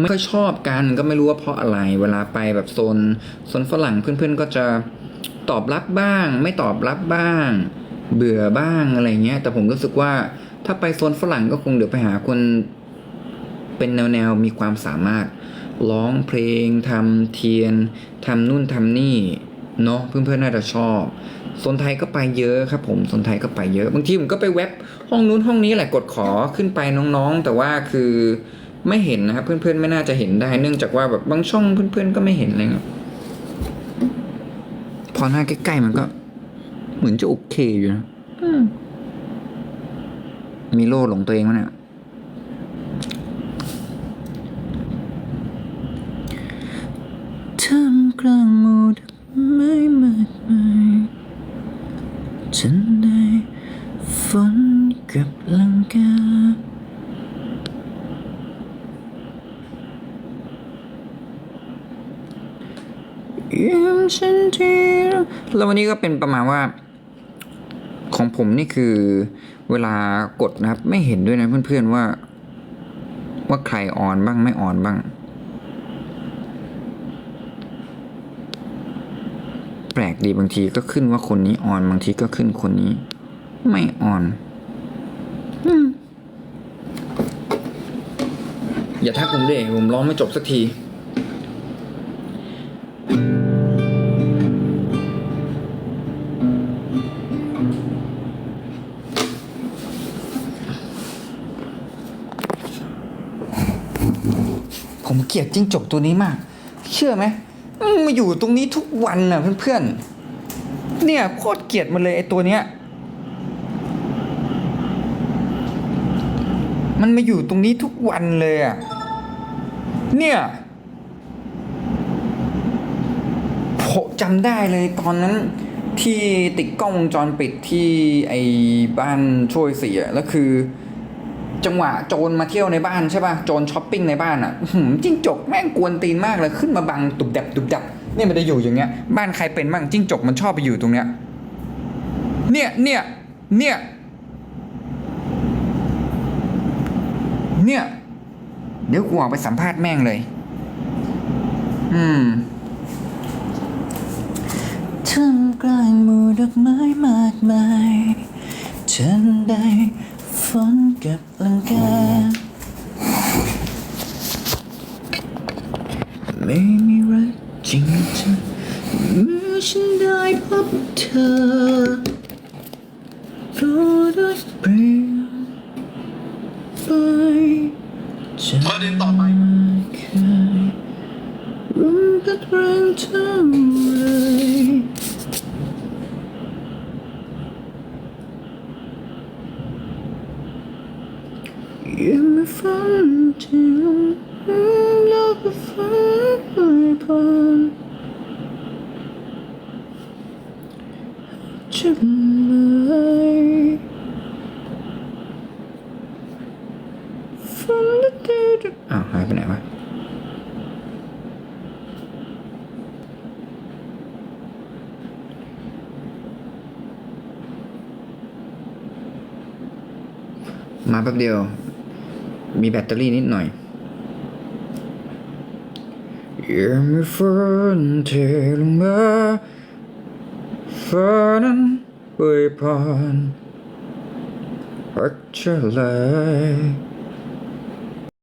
ไม่ค่อยชอบกันก็ไม่รู้ว่าเพราะอะไร เวลาไปแบบโซนโซนฝรั่งเพื่อนๆก็จะตอบรับบ้าง ไม่ตอบรับบ้าง เบื่อบ้างอะไรเงี้ย แต่ผมรู้สึกว่าถ้าไปโซนฝรั่งก็คงเดี๋ยวไปหาคนเป็นแนวๆมีความสามารถร้องเพลงทำเทียนทำนู่นทำนี่เนาะเพื่อนๆน่าจะชอบโซนไทยก็ไปเยอะครับผมโซนไทยก็ไปเยอะ บางทีผมก็ไปเว็บห้องนู้นห้องนี้แหละกดขอขึ้นไปน้องๆ แต่ว่าคือ ไม่เห็นนะครับ เพื่อนๆไม่น่าจะเห็นได้ เนื่องจากว่าแบบบางช่องเพื่อนๆก็ไม่เห็นอะไรเงี้ยพอหน้าใกล้ๆมันก็ เหมือนจะโอเคอยู่นะอืมมีโล่หลงตัวเองวะเนี่ยท่ามกลางหมู่ดอกไม้มากมายฉันได้ฝนกับลังกา ยิ้ม ฉันทีแล้ววันนี้ก็เป็นประมาณว่า ของผมนี่คือเวลากดนะครับ ไม่เห็นด้วยนะเพื่อนๆว่า ว่าใครออนบ้างไม่ออนบ้าง แปลกดีบางทีก็ขึ้นว่าคนนี้ออนบางทีก็ขึ้นคนนี้ ไม่ออนอืมอย่าทักผมเลยผมร้องไม่จบสักที ผมเกลียดจิ้งจกตัวนี้มาก เชื่อไหมมาอยู่ตรงนี้ทุกวันน่ะเพื่อนๆ เนี่ยโคตรเกลียดมันเลยไอ้ตัวเนี้ย มันมาอยู่ตรงนี้ทุกวันเลยอะ เนี่ยผมจำได้เลยตอนนั้นที่ติดกล้องวงจรปิดที่ไอ้บ้านช่วยเสียแล้วคือ จังหวะโจรมาเที่ยวในบ้านใช่ป่ะโจรช้อปปิ้งในบ้านอะจิ้งจกแม่งกวนตีนมากเลยขึ้นมาบังตุบดับตุบดับนี่มันจะอยู่อย่างเงี้ย บ้านใครเป็นบ้างจิ้งจกมันชอบไปอยู่ตรงเนี้ย เนี่ยเนี่ยเนี่ยเนี่ย เดี๋ยวกูออกไปสัมภาษณ์แม่งเลย อืมท่ามกลางหมู่ดอกไม้มากมายฉันได้ฝนกับล กาไม่มีรักจริงจังเมื่อฉันได้พบเธอโปรดได้เปลี่ยนไปจะประเด็นต่อไปไม่เคยรู้พัดแรงเท่าไรยังไม่ฝั นที่ลงแล้วก็ฝันไม่ผ่านจะไม่ฝันและเดินอ้าวหายไปไหนวะมาแป๊บเดียว มีแบตเตอรี่นิดหน่อยยังไม่ฝันเทลงมาฟ้านั้นเอ่ยผ่านรักจะไหล